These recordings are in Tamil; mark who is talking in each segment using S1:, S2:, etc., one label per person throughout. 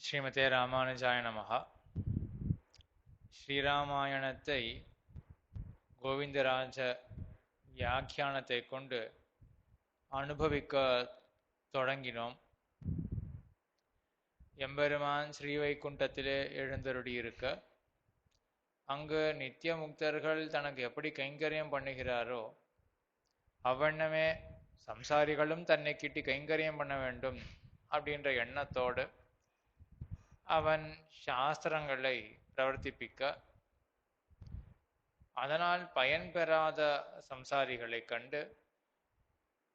S1: ஸ்ரீமதே ராமானுஜாய நமகா ஸ்ரீராமாயணத்தை கோவிந்தராஜ வியாக்கியானத்தை கொண்டு அனுபவிக்க தொடங்கினோம். எம்பெருமான் ஸ்ரீவைகுண்டத்திலே எழுந்தருளியிருக்க அங்கு நித்திய முக்தர்கள் தனக்கு எப்படி கைங்கரியம் பண்ணுகிறாரோ அவ்வண்ணமே சம்சாரிகளும் தன்னை கிட்டி கைங்கரியம் பண்ண வேண்டும் அப்படின்ற எண்ணத்தோடு அவன் சாஸ்திரங்களை பிரவர்த்திப்பிக்க அதனால் பயன்பெறாத சம்சாரிகளை கண்டு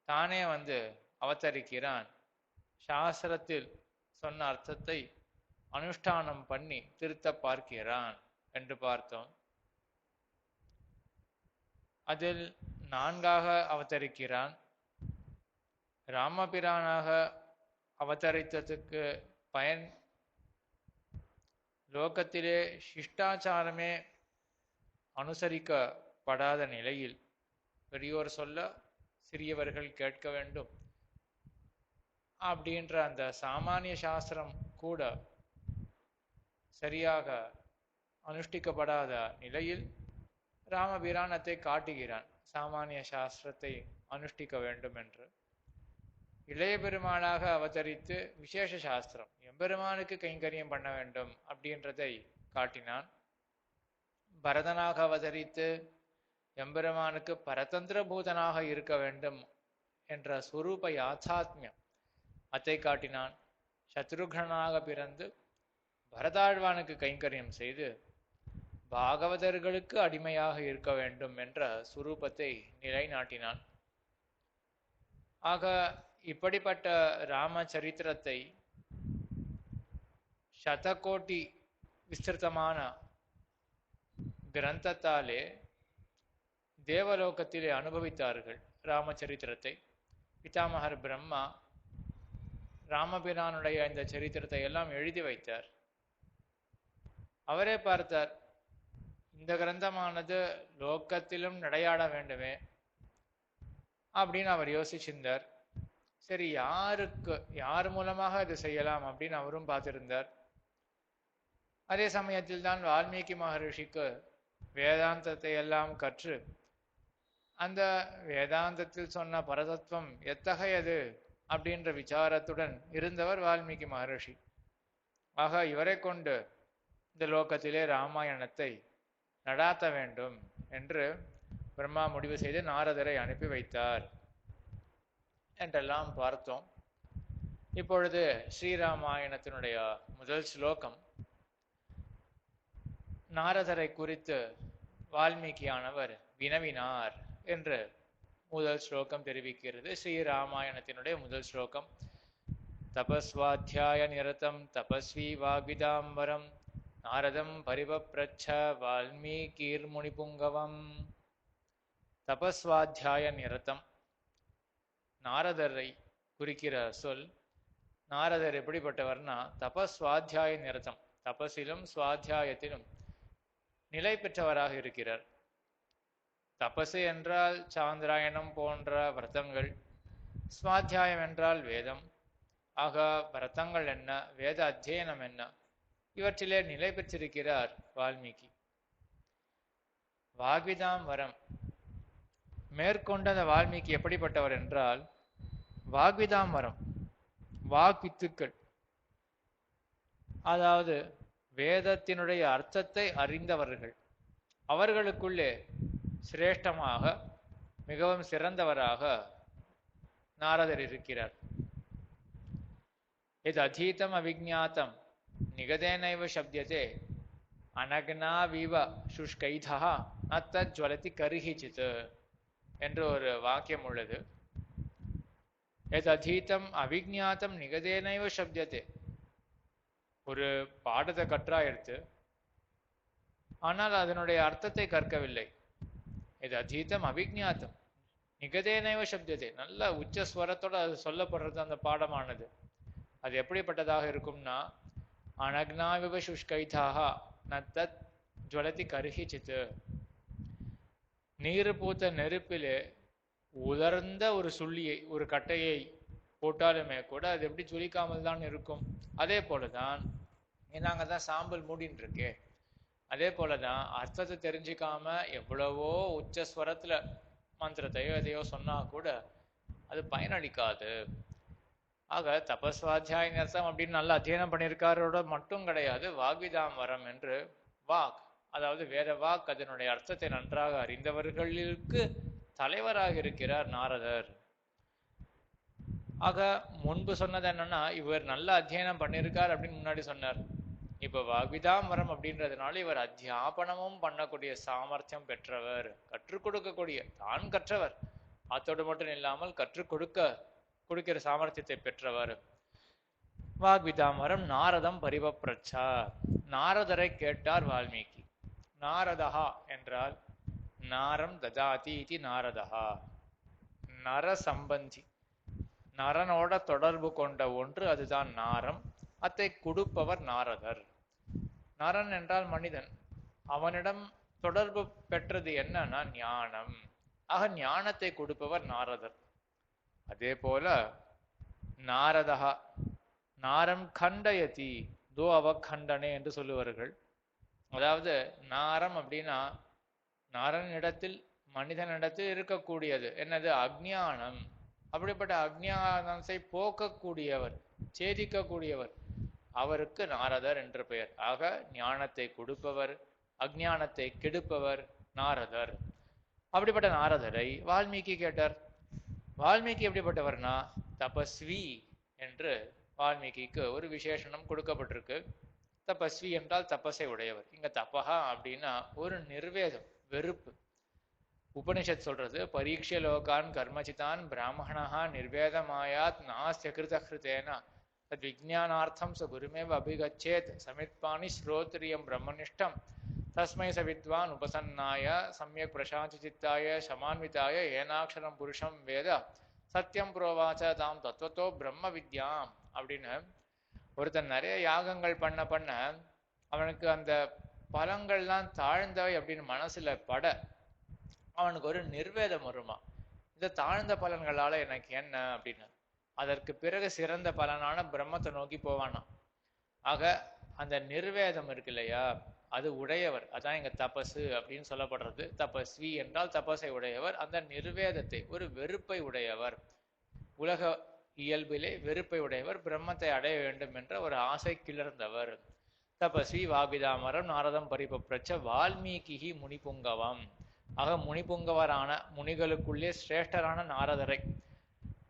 S1: தானே வந்து அவதரிக்கிறான். சாஸ்திரத்தில் சொன்ன அர்த்தத்தை அனுஷ்டானம் பண்ணி திருத்த பார்க்கிறான் என்று பார்த்தோம். அதில் நான்காக அவதரிக்கிறான். ராமபிரானாக அவதரித்ததுக்கு பயன் லோகத்திலே சிஷ்டாச்சாரமே அனுசரிக்கப்படாத நிலையில் பெரியோர் சொல்ல சிறியவர்கள் கேட்க வேண்டும். அப்படின்ற அந்த சாமானிய சாஸ்திரம் கூட சரியாக அனுஷ்டிக்கப்படாத நிலையில் ராமபிரானத்தை காட்டுகிறான். சாமானிய சாஸ்திரத்தை அனுஷ்டிக்க வேண்டும் என்று. இளைய பெருமானாக அவதரித்து விசேஷ சாஸ்திரம் எம்பெருமானுக்கு கைங்கரியம் பண்ண வேண்டும் அப்படின்றதை காட்டினான். பரதனாக அவதரித்து எம்பெருமானுக்கு பரதந்திர பூதனாக இருக்க வேண்டும் என்ற சுரூப யாத்தாத்மியம் அத்தை காட்டினான். சத்ருகனாக பிறந்து பரதாழ்வானுக்கு கைங்கரியம் செய்து பாகவதர்களுக்கு அடிமையாக இருக்க வேண்டும் என்ற சுரூபத்தை நிலைநாட்டினான். ஆக இப்படிப்பட்ட ராம சரித்திரத்தை சதகோட்டி விஸ்திருத்தமான கிரந்தத்தாலே தேவலோகத்திலே அனுபவித்தார்கள் ராமச்சரித்திரத்தை. பிதாமகர் பிரம்மா ராமபிரானுடைய இந்த சரித்திரத்தை எல்லாம் எழுதி வைத்தார். அவரே பார்த்தார் இந்த கிரந்தமானது லோக்கத்திலும் நடையாட வேண்டுமே அப்படின்னு அவர் யோசிச்சிருந்தார். சரி யாருக்கு யார் மூலமாக இது செய்யலாம் அப்படின்னு அவரும் பார்த்திருந்தார். அதே சமயத்தில் தான் வால்மீகி மகரிஷிக்கு வேதாந்தத்தை எல்லாம் கற்று அந்த வேதாந்தத்தில் சொன்ன பரதத்துவம் எத்தகையது அப்படின்ற விசாரத்துடன் இருந்தவர் வால்மீகி மகரிஷி. ஆக இவரை கொண்டு இந்த லோகத்திலே ராமாயணத்தை நடாத்த வேண்டும் என்று பிரம்மா முடிவு செய்து நாரதரை அனுப்பி வைத்தார். என்றெல்லாம் பார்த்தோம். இப்பொழுது ஸ்ரீராமாயணத்தினுடைய முதல் ஸ்லோகம். நாரதரை குறித்து வால்மீகியானவர் வினவினார் என்று முதல் ஸ்லோகம் தெரிவிக்கிறது. ஸ்ரீராமாயணத்தினுடைய முதல் ஸ்லோகம். தபஸ்வாத்தியாய நிரதம் தபஸ்வி வாக்விதாம்பரம் நாரதம் பரிவப்பிரச்ச வால்மீகீர் முனிபுங்கவம். தபஸ்வாத்தியாய நிரதம் நாரதரை குறிக்கிற சொல் நாரதர் எப்படிப்பட்டவர்னா தபஸ்வாத்தியாய நிரதம் தபஸிலும் சுவாத்தியாயத்திலும் நிலை பெற்றவராக இருக்கிறார். தபசு என்றால் சாந்திராயணம் போன்ற விரதங்கள் சுவாத்தியாயம் என்றால் வேதம். ஆக விரதங்கள் என்ன வேத அத்தியனம் என்ன இவற்றிலே நிலை பெற்றிருக்கிறார் வால்மீகி. வாக்விதாம் வரம். மேற்கொண்ட அந்த வால்மீகி எப்படிப்பட்டவர் என்றால் வாக்விதாமரம் வரம் வாக்வித்துக்கள் அதாவது வேதத்தினுடைய அர்த்தத்தை அறிந்தவர்கள். அவர்களுக்குள்ளே சிரேஷ்டமாக மிகவும் சிறந்தவராக நாரதர் இருக்கிறார். இது அதீதம் அவிஜாத்தம் நிகதேனைவ சப்தியதே. அனக்னாவிவ சுஷ்கைதா நத்த ஜுவலத்தி கருகிச்சித்து என்று ஒரு வாக்கியம் உள்ளது. எதீத்தம் அவிஜாத்தம் நிகதேனைவ சப்தியதே ஒரு பாடத்தை கற்றாயிடுத்து ஆனால் அதனுடைய அர்த்தத்தை கற்கவில்லை. இது அதீத்தம் அவிஜாத்தம் நிகதேனைவ சப்தத்தை நல்ல உச்ச ஸ்வரத்தோடு அது சொல்லப்படுறது அந்த பாடமானது. அது எப்படிப்பட்டதாக இருக்கும்னா அனக்னாவிவ சுஷ்கைதாக நத்தத் ஜுவலத்தி கருகிச்சித்து நீர் பூத்த நெருப்பிலே உலர்ந்த ஒரு சுள்ளியை ஒரு கட்டையை போட்டாலுமே கூட அது எப்படி சுழிக்காமல் தான் இருக்கும். அதே போல தான் நாங்கள் தான் சாம்பல் மூடின்னு இருக்கே அதே போலதான் அர்த்தத்தை தெரிஞ்சுக்காம எவ்வளவோ உச்ச ஸ்வரத்தில் மந்திரத்தையோ எதையோ சொன்னா கூட அது பயனளிக்காது. ஆக தபஸ்வாத்தியாய அர்த்தம் அப்படின்னு நல்லா அத்தியனம் பண்ணியிருக்காரோட மட்டும் கிடையாது வாக்விதாம் வரம் என்று வாக் அதாவது வேத வாக் அதனுடைய அர்த்தத்தை நன்றாக அறிந்தவர்களுக்கு தலைவராக இருக்கிறார் நாரதர். ஆக முன்பு சொன்னது என்னன்னா இவர் நல்ல அத்தியனம் பண்ணியிருக்கார் அப்படின்னு முன்னாடி சொன்னார். இப்ப வாக்விதாமரம் அப்படின்றதுனால இவர் அத்தியாபனமும் பண்ணக்கூடிய சாமர்த்தியம் பெற்றவர் கற்றுக் கொடுக்கக்கூடிய தான் கற்றவர். அத்தோடு மட்டும் இல்லாமல் கற்றுக் கொடுக்க கொடுக்கிற சாமர்த்தியத்தை பெற்றவர். வாக்விதாமரம் நாரதம் பரிவப்பிரச்சா நாரதரை கேட்டார் வால்மீகி. நாரதஹா என்றால் நாரம் ததாதி இது நாரதஹா நர சம்பந்தி. நரனோட தொடர்பு கொண்ட ஒன்று அதுதான் நாரம். அதை கொடுப்பவர் நாரதர். நரன் என்றால் மனிதன். அவனிடம் தொடர்பு பெற்றது என்னன்னா ஞானம். ஆக ஞானத்தை கொடுப்பவர் நாரதர். அதே போல நாரதா. நாரம் கண்டயதி. தோ அவகண்டனே என்று சொல்லுவார்கள். அதாவது நாரம் அப்படின்னா நரனிடத்தில் மனிதனிடத்தில் இருக்கக்கூடியது. என்னது? அக்ஞானம். அப்படிப்பட்ட அஜ்ஞானத்தை போக்கக்கூடியவர் சேதிக்கக்கூடியவர். அவருக்கு நாரதர் என்று பெயர். ஆக ஞானத்தை கொடுப்பவர் அக்ஞானத்தை கெடுப்பவர் நாரதர். அப்படிப்பட்ட நாரதரை வால்மீகி கேட்டார். வால்மீகி எப்படிப்பட்டவர்னா? தபஸ்வி என்று வால்மீகிக்கு ஒரு விசேஷனம் கொடுக்கப்பட்டிருக்கு. தபஸ்வி என்றால் தபஸை உடையவர். இங்க தபகா அப்படின்னா ஒரு நிர்வேதம். வெறுப்பு. உபனிஷத் சொல்றது பரீட்சை லோகான் கர்மச்சிதான் பிராமணா நிர்வேதமாயாத் நாஸ்ய கிருத தத் விஜானார்த்தம் ச குருமேவ அபிகச்சேத் சமித்பாணி ஸ்ரோத்ரியம் பிரம்மனிஷ்டம் தஸ்மை ச வித்வான் உபசன்னாய சமயக் பிரசாந்தி சித்தாய சமான்விதாய ஏனாட்சரம் புருஷம் வேத சத்தியம் புரோவாச்ச தாம் தத்துவத்தோ பிரம்ம வித்யாம் அப்படின்னு ஒருத்தன் நிறைய யாகங்கள் பண்ண பண்ண அவனுக்கு அந்த பலங்கள்லாம் தாழ்ந்தவை அப்படின்னு மனசுல பட அவனுக்கு ஒரு நிர்வேதம் வருமா? இந்த தாழ்ந்த பலன்களால எனக்கு என்ன அப்படின்னு. அதற்கு பிறகு சிறந்த பலனான பிரம்மத்தை நோக்கி போவானாம் ஆக அந்த நிர்வேதம் இருக்கு இல்லையா? அது உடையவர். அதான் எங்க தபசு அப்படின்னு சொல்லப்படுறது. தபஸ்வி என்றால் தபஸை உடையவர். அந்த நிர்வேதத்தை ஒரு வெறுப்பை உடையவர். உலக இயல்பிலே வெறுப்பை உடையவர். பிரம்மத்தை அடைய வேண்டும் என்ற ஒரு ஆசை கிளர்ந்தவர். தபஸ்வி வாபிதாமரம் நாரதம் பரிபப்ரச்ச வால்மீகி முனிபுங்கவம். ஆக முனிபுங்கவரான முனிகளுக்குள்ளே சிரேஷ்டரான நாரதரை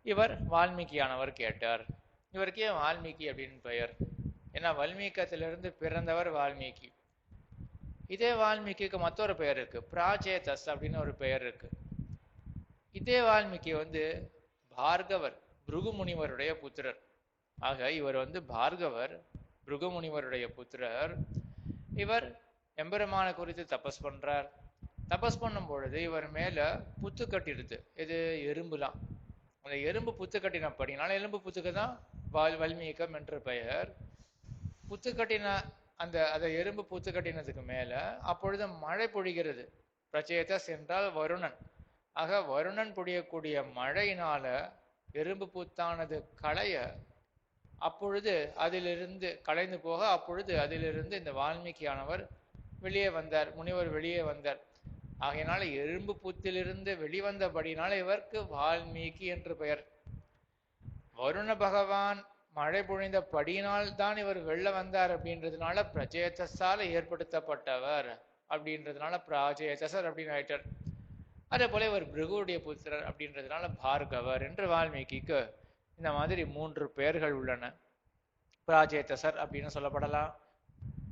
S1: இவர் வால்மீகியானவர் கேட்டார். இவருக்கே வால்மீகி அப்படின்னு பெயர். ஏன்னா வல்மீகத்திலிருந்து பிறந்தவர் வால்மீகி. இதே வால்மீகிக்கு மற்றொரு பெயர் இருக்கு. பிராஜேதஸ் அப்படின்னு ஒரு பெயர் இருக்கு. இதே வால்மீகி வந்து பார்கவர் பிருகு முனிவருடைய புத்திரர். ஆக இவர் வந்து பார்கவர் பிருகமுனிவருடைய புத்திரர். இவர் எம்பெருமான குறித்து தபஸ் பண்றார். தபஸ் பண்ணும் பொழுது இவர் மேல புத்து கட்டிடுது. இது எறும்புலாம் அந்த எறும்பு புத்து கட்டினபடினால எலும்பு புத்துக்கு தான் வால் வல்மீகம் என்ற பெயர். புத்து கட்டின அந்த அந்த எறும்பு புத்து கட்டினதுக்கு மேல அப்பொழுது மழை பொழிகிறது. பிரச்சயத்தை சென்றால் வருணன். ஆக வருணன் பொழியக்கூடிய மழையினால எறும்பு புத்தானது களைய அப்பொழுது அதிலிருந்து கலைந்து போக அப்பொழுது அதிலிருந்து இந்த வால்மீகியானவர் வெளியே வந்தார் முனிவர் வெளியே வந்தார். ஆகையினால எறும்பு புத்திலிருந்து வெளிவந்தபடினால இவருக்கு வால்மீகி என்று பெயர். வருண பகவான் மழை பொழிந்த படியினால் தான் இவர் வெளில வந்தார் அப்படின்றதுனால பிரஜேதஸால ஏற்படுத்தப்பட்டவர் அப்படின்றதுனால பிராஜேதசர் அப்படின்னு ஆயிட்டார். அதே போல இவர் பிருகுடைய புத்திரர் அப்படின்றதுனால பார்கவர் என்று வால்மீகிக்கு இந்த மாதிரி மூன்று பெயர்கள் உள்ளன. பிராஜேதசர் அப்படின்னு சொல்லப்படலாம்.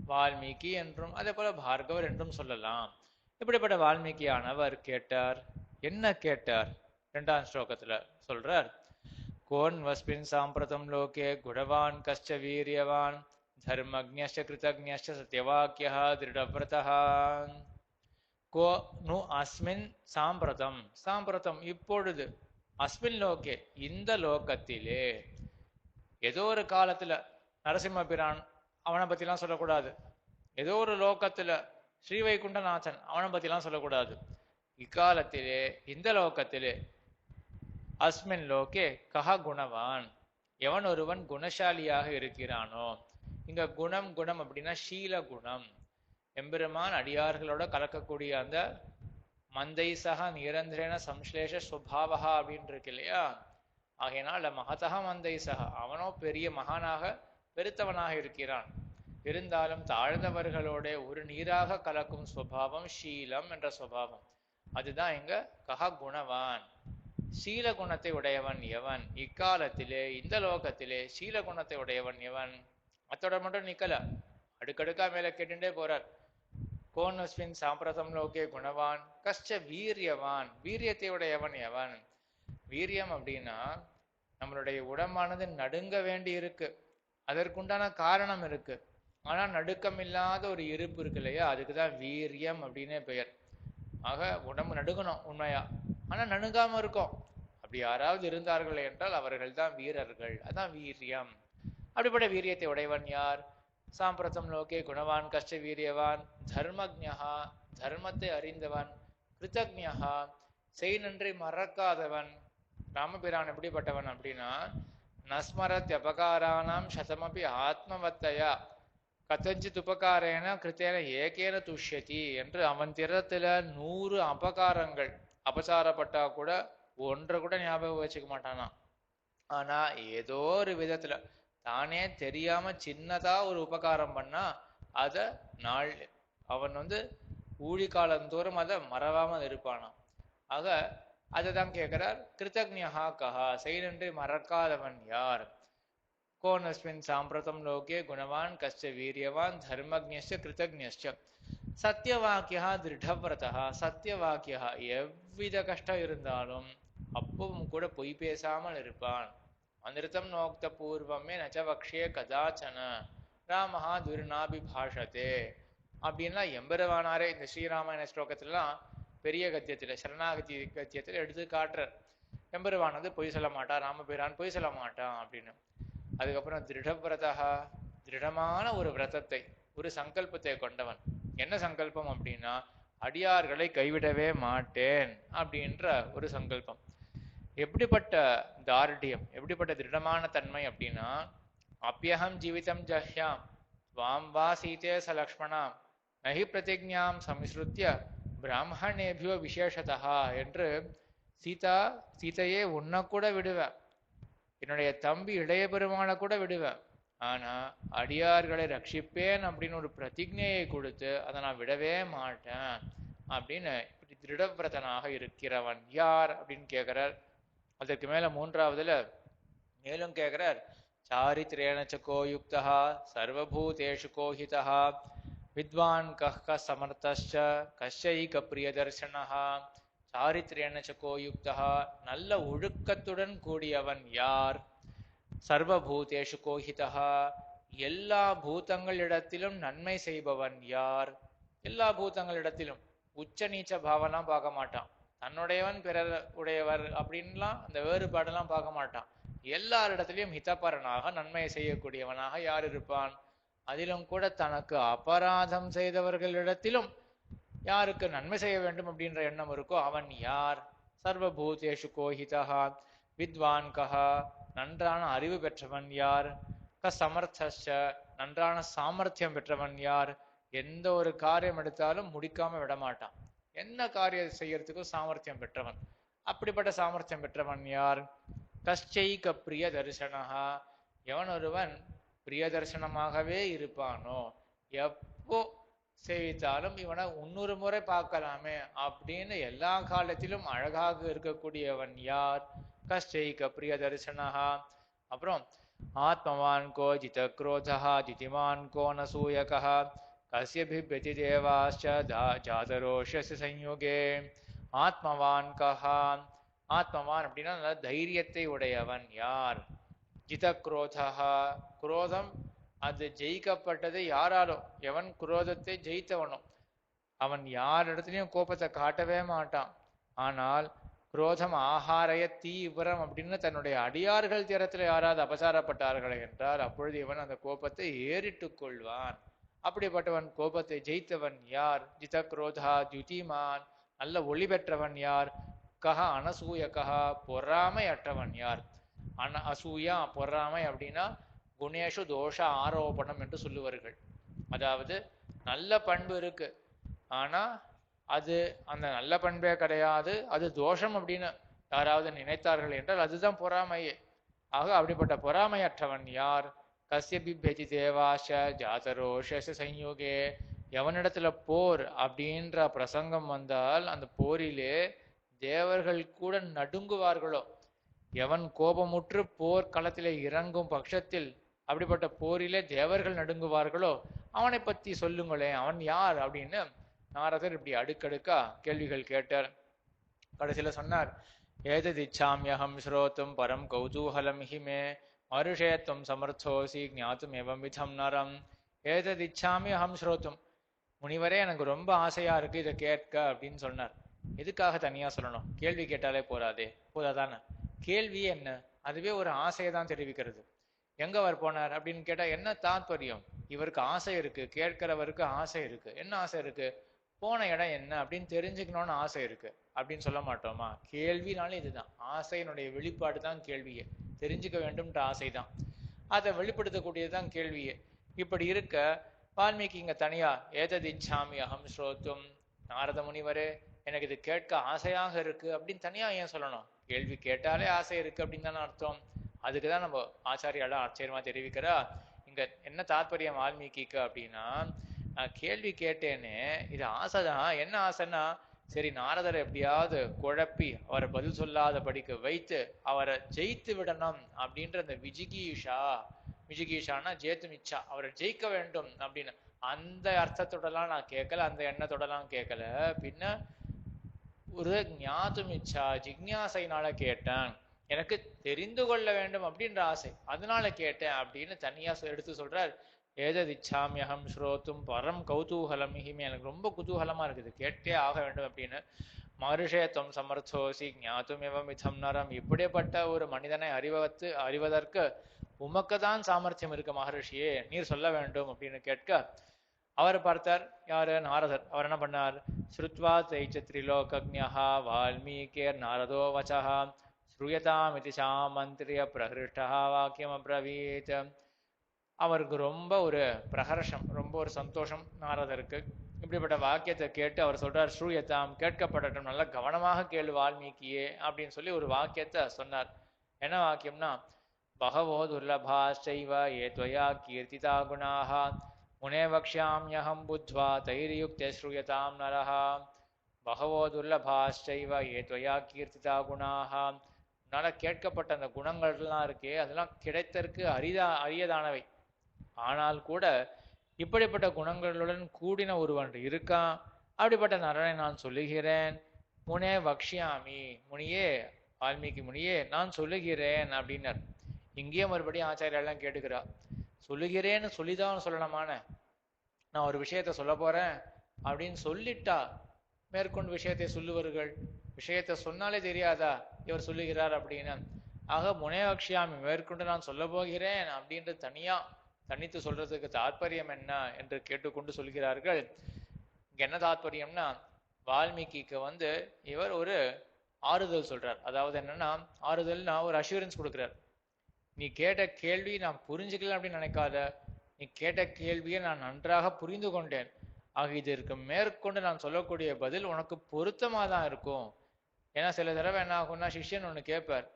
S1: வால்மீகி என்றும் அதே போல பார்கவர் என்றும் சொல்லலாம். இப்படிப்பட்ட வால்மீகியானவர் கேட்டார். என்ன கேட்டார்? இரண்டாம் ஸ்லோகத்துல சொல்றார். கோன் வஸ்மின் சாம்பிரதம் லோகே குணவான் கஷ்ட வீரியவான் தர்மஜ்ஞ கிருதஜ்ஞ சத்யவாக்கியா திருடவிரதா கோ நு அஸ்மின் சாம்பிரதம். சாம்பிரதம் இப்பொழுது அஸ்மின் லோகே இந்த லோகத்திலே ஏதோ ஒரு காலத்துல நரசிம்ம பிரான் அவனை பத்திலாம் சொல்லக்கூடாது. ஏதோ ஒரு லோகத்துல ஸ்ரீவைகுண்டநாதன் அவனை பத்திலாம் சொல்லக்கூடாது. இக்காலத்திலே இந்த லோகத்திலே அஸ்மின் லோகே கஹ குணவான். எவன் ஒருவன் குணசாலியாக இருக்கிறானோ. இங்க குணம் குணம் அப்படின்னா ஷீல குணம் எம்பெருமான் அடியார்களோட கலக்கக்கூடிய அந்த மந்தை சக நிரந்தரேன சம்ஸ்லேஷ சுபாவகா அப்படின்னு இருக்கு இல்லையா ஆகையினால் மகதா மந்தை சக அவனோ பெரிய மகானாக பெருத்தவனாக இருக்கிறான். இருந்தாலும் தாழ்ந்தவர்களோட ஒரு நீராக கலக்கும் சுபாவம் ஷீலம் என்ற சுபாவம். அதுதான் இங்க கஹ குணவான். சீல குணத்தை உடையவன் எவன்? இக்காலத்திலே இந்த லோகத்திலே சீல குணத்தை உடையவன் எவன்? அத்தோட மட்டும் நிக்கல. அடுக்கடுக்கா மேல கேட்டுட்டே போறார். கோனஸ்வின் சாம்பிரதம் லோகே குணவான் கஷ்ட வீரியவான் வீரியத்தை உடையவன் எவன்? வீரியம் அப்படின்னா நம்மளுடைய உடம்பானது நடுங்க வேண்டி இருக்கு. அதற்குண்டான காரணம் இருக்கு. ஆனா நடுக்கம் இல்லாத ஒரு இருப்பு இருக்கு இல்லையா? அதுக்கு தான் வீரியம் அப்படின்னே பெயர். ஆக உடம்பு நடுங்கணும் உண்மையா? ஆனா நடுங்காம இருக்கும். அப்படி யாராவது இருந்தார்கள் என்றால் அவர்கள் தான் வீரர்கள். அதான் வீரியம். அப்படிப்பட்ட வீரியத்தை உடையவன் யார்? சாம்பிரதம் லோகே குணவான் கஷ்ட வீரியவான் தர்மஜா தர்மத்தை அறிந்தவன் கிருத்தஜா செய் நன்றி மறக்காதவன் ராமபிரான் எப்படிப்பட்டவன் அப்படின்னா நஸ்மரத் அபகாரானாம் சதமபி ஆத்மவத்தையா கதஞ்சித் உபகாரேன கிருத்தேன ஏகேன துஷ்யதி என்று அவன் திறத்துல நூறு அபகாரங்கள் அபசாரப்பட்டா கூட ஒன்றை கூட ஞாபகம் வச்சுக்க மாட்டானா ஆனா ஏதோ ஒரு விதத்துல தானே தெரியாம சின்னதா ஒரு உபகாரம் பண்ணா அத நாள் அவன் வந்து ஊழி காலந்தோறும் அதை மறவாமல் இருப்பானாம். ஆக அதை தான் கேட்கிறார் கிருத்தக்ஞா கஹா செய்தன்று மறக்காதவன் யார்? கோனஸ்மின் சாம்பிரதம் லோகே குணவான் கஷ்ட வீரியவான் தர்மஜ்ஞ கிருத்தஜ்ஞ சத்தியவாக்கியா திருடவிரதா சத்தியவாக்கியா எவ்வித கஷ்டம் இருந்தாலும் அப்பவும் கூட பொய் பேசாமல் இருப்பான். அனிருத்தம் நோக்த பூர்வமே நச்ச வக்ஷே கதாச்சன ராமஹா துர்நாபிபாஷதே அப்படின்லாம் எம்பெருவானாரே இந்த ஸ்ரீராமாயண ஸ்லோகத்திலலாம் பெரிய கத்தியத்தில் சரணாகதி கத்தியத்தில் எடுத்து காட்டுறார். எம்பெருவானது பொய் சொல்ல மாட்டான் ராமபிரான் பொய் சொல்ல மாட்டான் அப்படின்னு. அதுக்கப்புறம் திருடவிரதா திருடமான ஒரு விரதத்தை ஒரு சங்கல்பத்தை கொண்டவன். என்ன சங்கல்பம் அப்படின்னா அடியார்களை கைவிடவே மாட்டேன் அப்படின்ற ஒரு சங்கல்பம். எப்படிப்பட்ட தார்டியம் எப்படிப்பட்ட திருடமான தன்மை அப்படின்னா அப்பியகம் ஜீவிதம் ஜஹ்யாம் வாம் வா சீதே ச லக்ஷ்மணாம் நகி பிரதிஜாம் சமிஸ்ருத்திய பிராமணேபியோ விசேஷதா என்று சீதா சீதையே உன்னை கூட விடுவேன் என்னுடைய தம்பி இளைய பெருமானை கூட விடுவேன் ஆனால் அடியார்களை ரட்சிப்பேன் அப்படின்னு ஒரு பிரதிஜையை கொடுத்து அதை நான் விடவே மாட்டேன் அப்படின்னு இப்படி திருடவிரதனாக இருக்கிறவன் யார் அப்படின்னு கேட்குறார் அதற்கு மேல மூன்றாவதுல மேலும் கேட்கிறார் சாரித்ரேணச்சகோ யுக்தா சர்வபூதேஷு கோஹிதா வித்வான் கஹ்க க சமர்த்தச்ச கஷ்யைக பிரியதர்சனஹா சாரித்ரேணச்சகோ யுக்தா நல்ல ஒழுக்கத்துடன் கூடியவன் யார்? சர்வபூதேஷு கோஹிதா எல்லா பூதங்களிடத்திலும் நன்மை செய்பவன் யார்? எல்லா பூதங்களிடத்திலும் உச்ச நீச்ச பாவம்லாம் பார்க்க மாட்டான். தன்னுடையவன் பிறர் உடையவர் அப்படின்லாம் அந்த வேறுபாடெல்லாம் பார்க்க மாட்டான். எல்லாரிடத்திலையும் ஹிதப்பரனாக நன்மை செய்யக்கூடியவனாக யார் இருப்பான்? அதிலும் கூட தனக்கு அபராதம் செய்தவர்களிடத்திலும் யாருக்கு நன்மை செய்ய வேண்டும் அப்படின்ற எண்ணம் இருக்கோ அவன் யார்? சர்வபூதேஷு கோஹிதா வித்வான் கஹா நன்றான அறிவு பெற்றவன் யார்? க சமர்த்தச்ச நன்றான சாமர்த்தியம் பெற்றவன் யார்? எந்த ஒரு காரியம் எடுத்தாலும் முடிக்காம விடமாட்டான். என்ன காரியம் செய்யறதுக்கும் சாமர்த்தியம் பெற்றவன். அப்படிப்பட்ட சாமர்த்தியம் பெற்றவன் யார்? கஷ்டைக பிரிய தரிசனஹா. எவன் ஒருவன் பிரிய தரிசனமாகவே இருப்பானோ எப்போ செய்தாலும் இவனை இன்னொரு முறை பார்க்கலாமே அப்படின்னு எல்லா காலத்திலும் அழகாக இருக்கக்கூடியவன் யார்? கஷ்டைக பிரிய தரிசனஹா. அப்புறம் ஆத்மவான் கோ ஜித குரோதா ஜிதிமான் கோ நசூயகா கசிய பிபியதி தேவாச்ச ஜாதரோஷசி ஆத்மவான் கஹா ஆத்மவான் அப்படின்னா நல்ல தைரியத்தை உடையவன் யார்? ஜித குரோதா குரோதம் அது ஜெயிக்கப்பட்டது யாராலும் எவன் குரோதத்தை ஜெயித்தவனோ அவன் யார் இடத்துலையும் கோபத்தை காட்டவே மாட்டான். ஆனால் குரோதம் ஆகாரய தீவிரம் அப்படின்னு தன்னுடைய அடியார்கள் திறத்துல யாராவது அபசாரப்பட்டார்கள் என்றால் அப்பொழுது இவன் அந்த கோபத்தை ஏறிட்டு கொள்வான். அப்படிப்பட்டவன் கோபத்தை ஜெயித்தவன் யார்? ஜித குரோதா துதிமான். நல்ல ஒளி பெற்றவன் யார்? கஹ அனசூய கஹா பொறாமை அற்றவன் யார்? அன அசூயா பொறாமை அப்படின்னா குணேஷு தோஷ ஆரோபணம் என்று சொல்லுவார்கள். அதாவது நல்ல பண்பு இருக்கு. ஆனா அது அந்த நல்ல பண்பே கிடையாது. அது தோஷம் அப்படின்னு யாராவது நினைத்தார்கள் என்றால் அதுதான் பொறாமையே. ஆக அப்படிப்பட்ட பொறாமையற்றவன் யார்? தசிய பிபெதி தேவாஷ ஜாதரோஷ சம்யோகே எவனிடத்துல போர் அப்படின்ற பிரசங்கம் வந்தால் அந்த போரிலே தேவர்கள் கூட நடுங்குவார்களோ? எவன் கோபமுற்று போர் களத்திலே இறங்கும் பட்சத்தில் அப்படிப்பட்ட போரிலே தேவர்கள் நடுங்குவார்களோ? அவனை பத்தி சொல்லுங்களேன் அவன் யார் அப்படின்னு நாரதர் இப்படி அடுக்கடுக்கா கேள்விகள் கேட்டார். கடைசியில சொன்னார் ஏதது இச்சாமியகம் ஸ்ரோத்தும் பரம் கௌதூகலம் ஹிமே மருஷேத்வம் சமர்த்தோசி ஞாத்தும் எவம் விதம் நரம் ஏதத் இச்சாமி அகம் ஸ்ரோத்தும் முனிவரே எனக்கு ரொம்ப ஆசையா இருக்கு இதை கேட்க அப்படின்னு சொன்னார். எதுக்காக தனியா சொல்லணும்? கேள்வி கேட்டாலே போறாதே போதாதானே? கேள்வி என்ன? அதுவே ஒரு ஆசையை தான் தெரிவிக்கிறது. எங்க அவர் போனார் அப்படின்னு கேட்டா என்ன தாத்பரியம்? இவருக்கு ஆசை இருக்கு கேட்கிறவருக்கு ஆசை இருக்கு. என்ன ஆசை இருக்கு? போன இடம் என்ன அப்படின்னு தெரிஞ்சுக்கணும்னு ஆசை இருக்கு. அப்படின்னு சொல்ல மாட்டோமா? கேள்வினாலே இதுதான். ஆசையினுடைய வெளிப்பாடு தான் கேள்வியே. தெரிஞ்சுக்க வேண்டும்ன்ற ஆசைதான். அதை வெளிப்படுத்தக்கூடியதுதான் கேள்வியே. இப்படி இருக்க வால்மீகி இங்க தனியா ஏதது இச்சாமி அகம் ஸ்ரோத்தும் நாரத முனிவரே எனக்கு இது கேட்க ஆசையாக இருக்கு அப்படின்னு தனியா ஏன் சொல்லணும்? கேள்வி கேட்டாலே ஆசை இருக்கு அப்படின்னு தானே அர்த்தம். அதுக்கு தான் நம்ம ஆச்சாரியால ஆச்சரியமா தெரிவிக்கிறா இங்க என்ன தாற்பயம் வால்மீகிக்கு? அப்படின்னா நான் கேள்வி கேட்டேனே இது ஆசைதான். என்ன ஆசைன்னா சரி நாரதரை எப்படியாவது குழப்பி அவரை பதில் சொல்லாத படிக்க வைத்து அவரை ஜெயித்து விடணும் அப்படின்ற அந்த விஜிகீஷா விஜிகீஷானா ஜெயித்து மிச்சா அவரை ஜெயிக்க வேண்டும் அப்படின்னு. அந்த அர்த்தத்தோடலாம் நான் கேட்கல அந்த எண்ணத்தோடலாம் கேட்கல. பின்ன ஒரு ஞாத்து மிச்சா ஜிக்ஞாசைனால கேட்டேன். எனக்கு தெரிந்து கொள்ள வேண்டும் அப்படின்ற ஆசை. அதனால கேட்டேன் அப்படின்னு தனியா எடுத்து சொல்றார். ஏததிச்சாமியகம் ஸ்ரோத்தும் பரம் கௌதூகலம். மிகிமே எனக்கு ரொம்ப குதூகலமாக இருக்குது. கேட்டே ஆக வேண்டும் அப்படின்னு மருஷேத்துவம் சமர்த்தோசி ஞாத்தும் எவம் இதம் நரம். இப்படிப்பட்ட ஒரு மனிதனை அறிவத்து அறிவதற்கு உமக்கு தான் சாமர்த்தியம் இருக்கு மகரிஷியே. நீர் சொல்ல வேண்டும் அப்படின்னு கேட்க அவர் பார்த்தார். யாரு? நாரதர். அவர் என்ன பண்ணார்? ஸ்ருத்வா தைச்ச திரிலோகக்ஞா வால்மீகேர் நாரதோ வச்சா ஸ்ரூயதாமிதி சாமந்திரிய பிரகிருஷ்டா வாக்கியம் அப்ரவீத். அவருக்கு ரொம்ப ஒரு பிரகர்ஷம் ரொம்ப ஒரு சந்தோஷம் நாரதருக்கு. இப்படிப்பட்ட வாக்கியத்தை கேட்டு அவர் சொல்றார் ஸ்ரூயத்தாம் கேட்கப்படட்டும் நல்ல கவனமாக கேளு வால்மீகியே அப்படின்னு சொல்லி ஒரு வாக்கியத்தை சொன்னார். என்ன வாக்கியம்னா பகவோ துர்லபா சைவ ஏ துவயா கீர்த்திதா குணாக முனே வக்ஷாமியகம் புத்வா தைரியுக்தே ஸ்ரூயதாம் நரஹா பகவோ துர்லபாஷ்டைவ ஏ துவயா கீர்த்திதா குணாக உன்னால் கேட்கப்பட்ட அந்த குணங்கள்லாம் இருக்கே அதெல்லாம் கிடைத்தற்கு அரிதா அரியதானவை. ஆனால் கூட இப்படிப்பட்ட குணங்களுடன் கூடின ஒருவன் இருக்கான். அப்படிப்பட்ட நரனை நான் சொல்லுகிறேன். முனே வக்ஷியாமி முனியே வால்மீகி முனியே நான் சொல்லுகிறேன் அப்படின்னார். இங்கேயே மறுபடியும் ஆச்சாரியெல்லாம் கேட்டுக்கிறா. சொல்லுகிறேன்னு சொல்லிதான் சொல்லணுமான நான் ஒரு விஷயத்த சொல்ல போறேன் அப்படின்னு சொல்லிட்டா. மேற்கொண்டு விஷயத்தை சொல்லுவார்கள். விஷயத்தை சொன்னாலே தெரியாதா? இவர் சொல்லுகிறார் அப்படின்னு. ஆக முனையாட்சியாமி மேற்கொண்டு நான் சொல்ல போகிறேன் அப்படின்ட்டு தனியா தனித்து சொல்றதுக்கு தாற்பயம் என்ன என்று கேட்டுக்கொண்டு சொல்கிறார்கள். என்ன தாற்பயம்னா வால்மீகிக்கு வந்து இவர் ஒரு ஆறுதல் சொல்றார். அதாவது என்னன்னா ஆறுதல்னா ஒரு அஷூரன்ஸ் கொடுக்குறார். நீ கேட்ட கேள்வி நான் புரிஞ்சுக்கலாம் அப்படின்னு நினைக்காத. நீ கேட்ட கேள்வியை நான் நன்றாக புரிந்து கொண்டேன். ஆக இதற்கு மேற்கொண்டு நான் சொல்லக்கூடிய பதில் உனக்கு பொருத்தமாக தான் இருக்கும். ஏன்னா சில தடவை என்ன ஆகும்னா சிஷ்யன் ஒன்று கேட்பார்.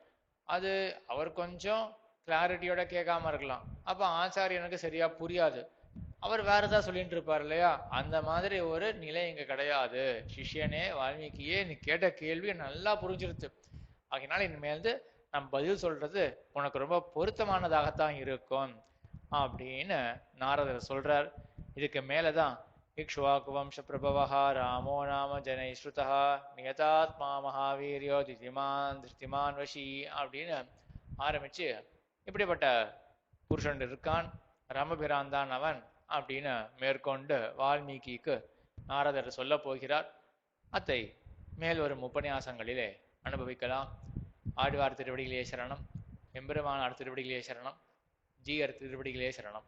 S1: அது அவர் கொஞ்சம் கிளாரிட்டியோட கேட்காம இருக்கலாம். அப்ப ஆச்சாரியனுக்கு சரியா புரியாது. அவர் வேற ஏதாவது சொல்லிட்டு இருப்பார் இல்லையா? அந்த மாதிரி ஒரு நிலை இங்க கிடையாது. சிஷியனே வால்மீகியே நீ கேட்ட கேள்வி நல்லா புரிஞ்சிருச்சு. அதனால இனிமேல் நம் பதில் சொல்றது உனக்கு ரொம்ப பொருத்தமானதாகத்தான் இருக்கும் அப்படின்னு நாரதர் சொல்றார். இதுக்கு மேலதான் இக்ஷுவாக்கு வம்ச பிரபவா ராமோ நாம ஜனை ஸ்ருதா நியதாத்மா மகாவீரியோ திதிமான் திருத்திமான் வஷி அப்படின்னு ஆரம்பிச்சு இப்படிப்பட்ட புருஷன் இருக்கான் ராமபிரான் தான் அவன் அப்படின்னு மேற்கொண்டு வால்மீகிக்கு நாரதர் சொல்ல போகிறார். அத்தை மேல் வரும் உபன்யாசங்களிலே அனுபவிக்கலாம். ஆழ்வார் திருவடிகளே சரணம் எம்பெருமானார் திருவடிகளே சரணம் ஜீயர் திருவடிகளே சரணம்.